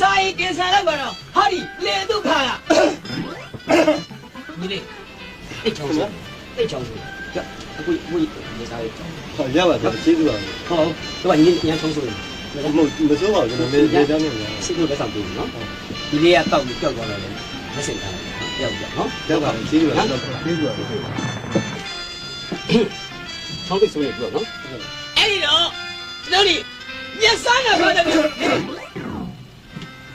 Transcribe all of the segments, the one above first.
စာရေးကင်ဆာလိုက်ပါတော့ဟာဒီလေသူခါရညီလေးအိတ်ချောင်းစအိတ်ချောင်းစကြအခုဝိနေစားရချောင်းဟောရပါဗျာကျေးဇူးပါဟုတ်တော့ညီညာချောင်းစလို့မဟုတ်မစိုးပါဘူးကျွန်တော်မေးကြမ်းနေတယ်စိတ်လို့လက်ဆောင်ပေးနော်ဒီလေးကတောက်ပြီးကြောက်သွားတယ်လေမစင်တာကြောက်ကြောက်နော်ကြောက်ပါဘူးကျေးဇူးပါကျေးဇူးပါချောင်းပိတ်ဆုံးရပြီနော်အဲ့ဒီတော့ကျွန်တော်ညစားတာဆိုတဲ့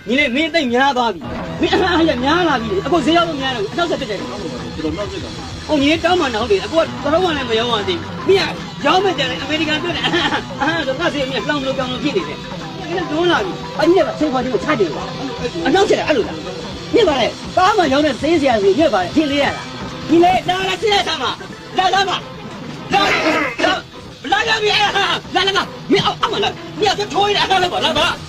ညီလေးမင်းသိမ့်များသွားပြီမင်းအဟဟရများလာပြီအခုဈေးရောက်လို့များတယ်အနောက်ဆက်တက်တယ်ကျွန်တော်နောက်ဆက်တာဟိုညီလေးတောင်းမှနောက်တယ်အခုကကတော့မှလည်းမရောက်ပါသေးဘူးမင်းကရောက်မှကြတယ်အမေရိကန်တွေ့တယ်အဟအဟဆိုတော့ဈေးမင်းလောင်းလို့ကြောင်းလို့ဖြစ်နေတယ်အဲ့တော့လာပြီအကြီးကဆေးခေါ်တယ်ကိုချတယ်အနောက်ချက်တယ်အဲ့လိုလားညက်ပါလေကားမှရောက်တဲ့ဈေးဆရာကြီးညက်ပါလေဒီလေးရလားဒီလေးလာလာဆရာသားမလာသားမလာလာလာလာမင်းအဲ့ဟာလာလာမင်းအမလာမင်းအဲ့ထိုးရအဲ့လာပါလာပါ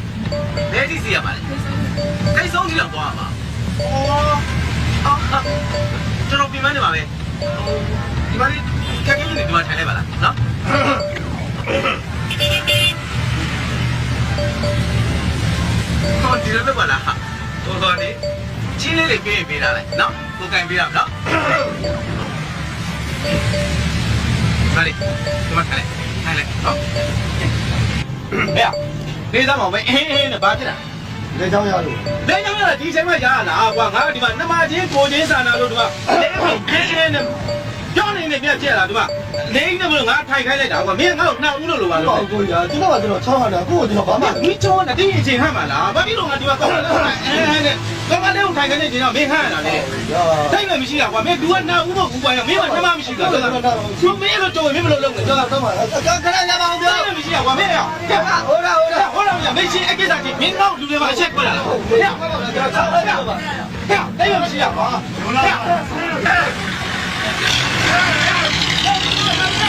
ဘယ်ဒီစီရပါလဲခိုင်ဆုံးကြီးတော့သွားမှာဩအာကျွန်တော်ပြင်မနေပါပဲဒီမှာလေးကဲကဲလေးဒီမှာထိုင်လိုက်ပါလားနော်ဟောဒီလိုပဲပါလားဟိုဟောဒီချင်းလေးတွေပေးပေးတာလေနော်ကိုကင်ပေးရမနော်ပါလေဒီမှာထိုင်လိုက်ထိုင်လိုက်ဟောဟဲ့ လေးသားမောင်ပဲအင်းအင်းနဲ့ဘာဖြစ်တာလေချောင်းရလို့လဲကြောင့်ရတာဒီချိန်မှရလားကွာငါကဒီမှာနှမချင်းကိုချင်းစာနာလို့ဒီမှာလဲအင်းအင်းနဲ့ကြောင်းနေနေပြက်ပြက်လာဒီမှာ လိမ့်နေမလို့ငါထိုင်ခိုင်းလိုက်တာကွာမင်းငါ့ကိုနှောက်ဦးလို့လိုပါလို့ကိုကြီးကကျွန်တော်ကကျွန်တော်ချောင်းဟန်တာကိုကိုကျွန်တော်ဘာမှမင်းချောင်းတာတင်းရင်ချိန်ဟမ်းပါလားဘာဖြစ်လို့ငါဒီမှာကောင်းလာအဲအဲကောင်းလာလေးကိုထိုင်ခိုင်းနေချိန်တော့မင်းဟမ်းရတာလေတိုက်လည်းမရှိတာကွာမင်း तू ကနှောက်ဦးဖို့ကူပါရမင်းကနှမမရှိတာကျွန်တော်ကျွန်မင်းလိုတော်မင်းမလို့လုပ်နေကျွန်တော်တော့မှာခဏငါမအောင်ပြောမရှိတာကွာမင်းရောဟိုရာဟိုရာဟိုရာမင်းရှင်းအကိစ္စကြီးမင်းတော့လူတွေပါအချက်ကွက်လာလားဟဲ့တိုက်လည်းမရှိတာကွာဟဲ့ Thank you.